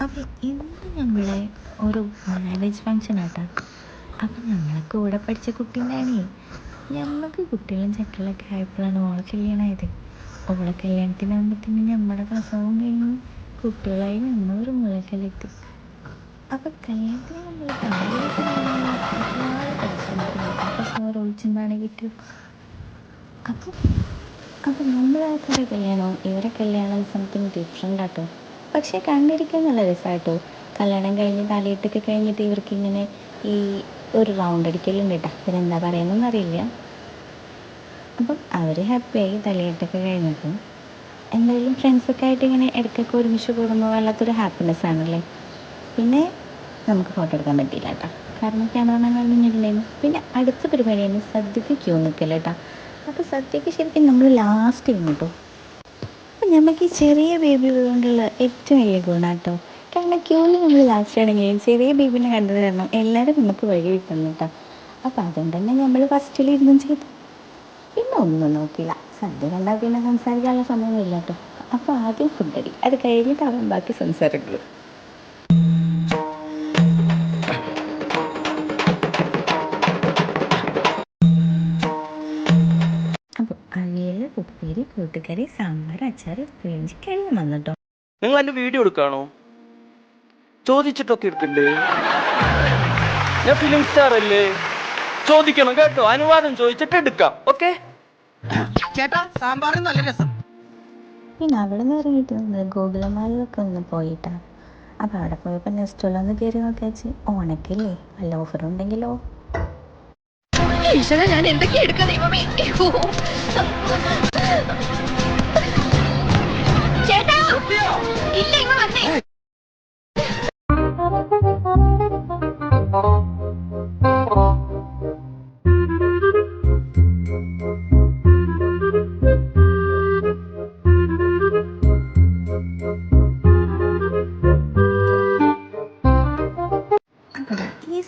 അപ്പം ഇന്ന് ഞങ്ങളെ ഒരു മാരേജ് ഫങ്ഷൻ ആട്ടോ. അപ്പം ഞങ്ങളെ കൂടെ പഠിച്ച കുട്ടീന്റെയാണേ ഞമ്മക്ക് കുട്ടികളും ചക്കളൊക്കെ ആയപ്പോഴാണ് ഓളെ കല്യാണമായത് ഓളെ കല്യാണത്തിനാകുമ്പോഴത്തേനും നമ്മുടെ പ്രസവം കഴിഞ്ഞ് കുട്ടികളായി നമ്മൊരു മുളക്കലെത്തി അപ്പം കല്യാണത്തിന് നമ്മൾ പ്രസവം ഒളിച്ചെന്താണ് കിട്ടിയത്. അപ്പം അപ്പം നമ്മളാൾക്കാരുടെ കല്യാണവും ഇവരെ കല്യാണം സംതിങ് ഡിഫറെന്റ് ആട്ടോ. പക്ഷേ കണ്ടിരിക്കാൻ നല്ല രസമാട്ടോ കല്യാണം കഴിഞ്ഞ് തലയിട്ടൊക്കെ കഴിഞ്ഞിട്ട് ഇവർക്ക് ഇങ്ങനെ ഈ ഒരു റൗണ്ട് അടിക്കലുണ്ട് കേട്ടോ ഇതിനെന്താ പറയുന്നതെന്ന് അറിയില്ല. അപ്പം അവർ ഹാപ്പിയായി തലയിട്ടൊക്കെ കഴിഞ്ഞപ്പോൾ എന്തായാലും ഫ്രണ്ട്സൊക്കെ ആയിട്ട് ഇങ്ങനെ ഇടയ്ക്കൊക്കെ ഒരുമിച്ച് കൂടുമ്പോൾ വല്ലാത്തൊരു ഹാപ്പിനെസ് ആണല്ലേ? പിന്നെ നമുക്ക് ഫോട്ടോ എടുക്കാൻ പറ്റിയില്ല കേട്ടോ കാരണം ക്യാമറമാൻ കഴിഞ്ഞിട്ടുണ്ടായിരുന്നു പിന്നെ അടുത്ത പരിപാടിയാണ് സദ്യക്ക് ക്യൂ നിൽക്കല്ലേട്ടാ അപ്പോൾ സദ്യക്ക് ശരിക്കും നമ്മൾ ലാസ്റ്റ് കേട്ടോ അപ്പം നമുക്ക് ഈ ചെറിയ ബേബി കൊണ്ടുള്ള ഏറ്റവും വലിയ ഗുണം കേട്ടോ കാരണം ക്യൂവിൽ നമ്മൾ ലാസ്റ്റ് ആണെങ്കിൽ ചെറിയ ബേബിനെ കണ്ടത് കാരണം എല്ലാവരും നമുക്ക് വഴി കിട്ടുന്നു കേട്ടോ അപ്പോൾ അതുകൊണ്ട് തന്നെ നമ്മൾ ഫസ്റ്റിലിരുന്നും ചെയ്തു. പിന്നെ ഒന്നും നോക്കില്ല. സദ്യ കണ്ടാൽ പിന്നെ സംസാരിക്കാനുള്ള സമയമൊന്നുമില്ല കേട്ടോ അപ്പോൾ ആദ്യം ഫുഡ് അടി. അത് കഴിഞ്ഞിട്ടാവാൻ ബാക്കി സംസാരങ്ങൾ കൂട്ടുകറി സാമ്പാർ അച്ചാർ ഉപ്പേരി കഴിഞ്ഞു വന്നിട്ടോ. നിങ്ങൾ എന്റെ വീഡിയോ എടുക്കാണോ? ചോദിച്ചിട്ടൊക്കെ ഞാൻ ഫിലിം സ്റ്റാർ അല്ലേ? ചോദിക്കണം കേട്ടോ അനുവാദം ചോദിച്ചിട്ട് എടുക്കാം ഓക്കെ? ചേട്ടാ സാമ്പാറിന് നല്ല രസം. പിന്നെ അവിടെ നിന്ന് ഇറങ്ങിയിട്ട് നിന്ന് ഗോകുലമാലൊക്കെ ഒന്ന് പോയിട്ടാ. അപ്പോൾ അവിടെ പോയപ്പോൾ നെക്സ്റ്റ് ഒന്ന് കയറി നോക്കിയാച്ച് ഓണക്കില്ലേ? വല്ല ഓഫർ ഉണ്ടെങ്കിലോ? ഈശ്വര ഞാൻ എന്തൊക്കെയാ ദൈവമേ. ചേട്ടാ ഇല്ല ഇങ്ങ് വന്നേ.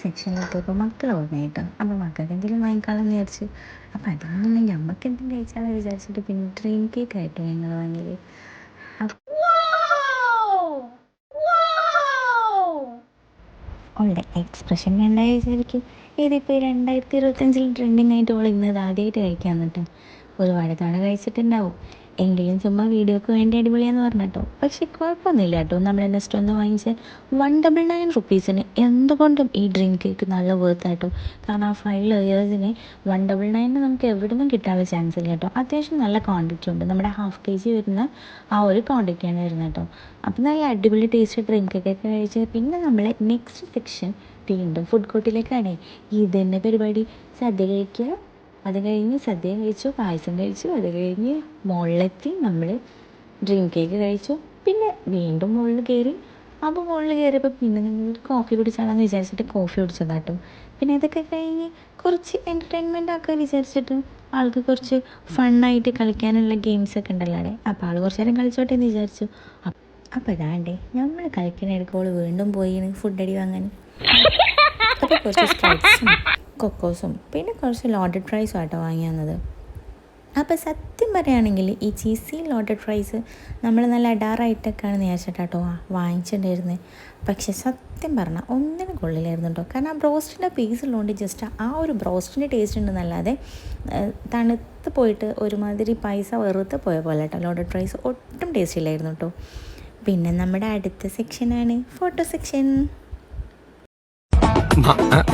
ദാ ഈ സെക്ഷനിലെത്തിയപ്പോൾ മക്കൾ ഓർമ്മയായിട്ടോ അപ്പോൾ മക്കൾക്ക് എന്തെങ്കിലും വാങ്ങിക്കാമെന്ന് വിചാരിച്ചു. അപ്പോൾ അതിനൊന്നും നമുക്ക് എന്തെങ്കിലും കഴിച്ചാന്ന് വിചാരിച്ചിട്ട് പിന്നെ ഡ്രീം കേക്ക് ആയിട്ടോ ഞങ്ങൾ വാങ്ങിയത്. അവളുടെ എക്സ്പ്രഷൻ കണ്ടാൽ വിചാരിക്കും. ഇതിപ്പോൾ രണ്ടായിരത്തി ഇരുപത്തഞ്ചിൽ ട്രെൻഡിങ് ആയിട്ട് അവൾ ഇന്നത് ആദ്യമായിട്ട് കഴിക്കാൻ ഒരുപാട് തവണ കഴിച്ചിട്ടുണ്ടാവും. എങ്കിലും ചുമ്മാ വീഡിയോക്ക് വേണ്ടി അടിപൊളിയാന്ന് പറഞ്ഞിട്ടോ. പക്ഷെ കുഴപ്പമൊന്നുമില്ല കേട്ടോ. നമ്മൾ നെക്സ്റ്റ് ഒന്ന് വാങ്ങിച്ച വൺ ഡബിൾ നയൻ റുപ്പീസിന് എന്തുകൊണ്ടും ഈ ഡ്രീം കേക്ക് നല്ല വേർത്ത് ആട്ടോ. കാരണം ആ ഫൈവ് ലെയേഴ്സിന് വൺ ഡബിൾ നയനിന് നമുക്ക് എവിടെ നിന്നും കിട്ടാനുള്ള ചാൻസ് ഇല്ല കേട്ടോ. അത്യാവശ്യം നല്ല ക്വാണ്ടിറ്റി ഉണ്ട്. നമ്മുടെ ഹാഫ് കെ ജി വരുന്ന ആ ഒരു ക്വാണ്ടിറ്റിയാണ് വരുന്നത് കേട്ടോ. അപ്പം നല്ല അടിപൊളി ടേസ്റ്റ് ഡ്രിങ്ക് ഒക്കെ കഴിച്ച് പിന്നെ നമ്മൾ നെക്സ്റ്റ് സെക്ഷൻ വീണ്ടും ഫുഡ് കോർട്ടിലേക്കാണ് ഇത് തന്നെ പരിപാടി. സദ്യ കഴിക്കുക. അത് കഴിഞ്ഞ് സദ്യ കഴിച്ചു പായസം കഴിച്ചു അത് കഴിഞ്ഞ് മുകളിലെത്തി നമ്മൾ ഡ്രീം കേക്ക് കഴിച്ചു. പിന്നെ വീണ്ടും മുകളിൽ കയറി അപ്പോൾ മുകളിൽ കയറിയപ്പോൾ പിന്നെ കോഫി കുടിച്ചാണെന്ന് വിചാരിച്ചിട്ട് കോഫി കുടിച്ചതാട്ടോ. പിന്നെ ഇതൊക്കെ കഴിഞ്ഞ് കുറച്ച് എന്റർടൈൻമെന്റ് ആക്കാൻ വിചാരിച്ചിട്ട് ആൾക്ക് കുറച്ച് ഫണ്ണായിട്ട് കളിക്കാനുള്ള ഗെയിംസ് ഒക്കെ ഉണ്ടല്ലോ അവിടെ. അപ്പോൾ ആൾ കുറച്ച് നേരം കളിച്ചോട്ടെ എന്ന് വിചാരിച്ചു. അപ്പോൾ ഇതാണ്ടേ നമ്മൾ കളിക്കണ വീണ്ടും പോയി ഫുഡ് അടി വാങ്ങാൻ. അപ്പോൾ കുറച്ച് സ്പ്രൈറ്റ്സും കൊക്കോസും. പിന്നെ കുറച്ച് ലോഡഡ് റൈസും ആട്ടോ വാങ്ങി വന്നത് അപ്പോൾ സത്യം പറയുകയാണെങ്കിൽ ഈ ചീസി ലോഡഡ് റൈസ് നമ്മൾ നല്ല അഡാറായിട്ടൊക്കെയാണ് വിചാരിച്ചിട്ടാട്ടോ വാങ്ങിച്ചിട്ടുണ്ടായിരുന്നത് പക്ഷേ സത്യം പറഞ്ഞാൽ ഒന്നിനും കൊള്ളില്ലായിരുന്നു കേട്ടോ. കാരണം ആ ബ്രോസ്റ്റിന്റെ പീസ് ഉള്ളതുകൊണ്ട് ജസ്റ്റ് ആ ഒരു ബ്രോസ്റ്റിന്റെ ടേസ്റ്റ് ഉണ്ടെന്നല്ലാതെ തണുത്ത് പോയിട്ട് ഒരുമാതിരി പൈസ വെറുതെ പോയ പോലെ കേട്ടോ ലോഡഡ് റൈസ് ഒട്ടും ടേസ്റ്റ് ഇല്ലായിരുന്നു കേട്ടോ. പിന്നെ നമ്മുടെ അടുത്ത സെക്ഷനാണ് ഫോട്ടോ സെക്ഷൻ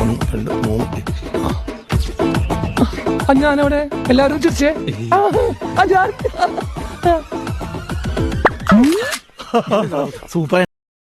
ഒന്ന് രണ്ട് മൂന്ന്. ആ. ഞാനവിടെ. എല്ലാവരും ചിരിച്ചേ ഞാൻ. സൂപ്പർ.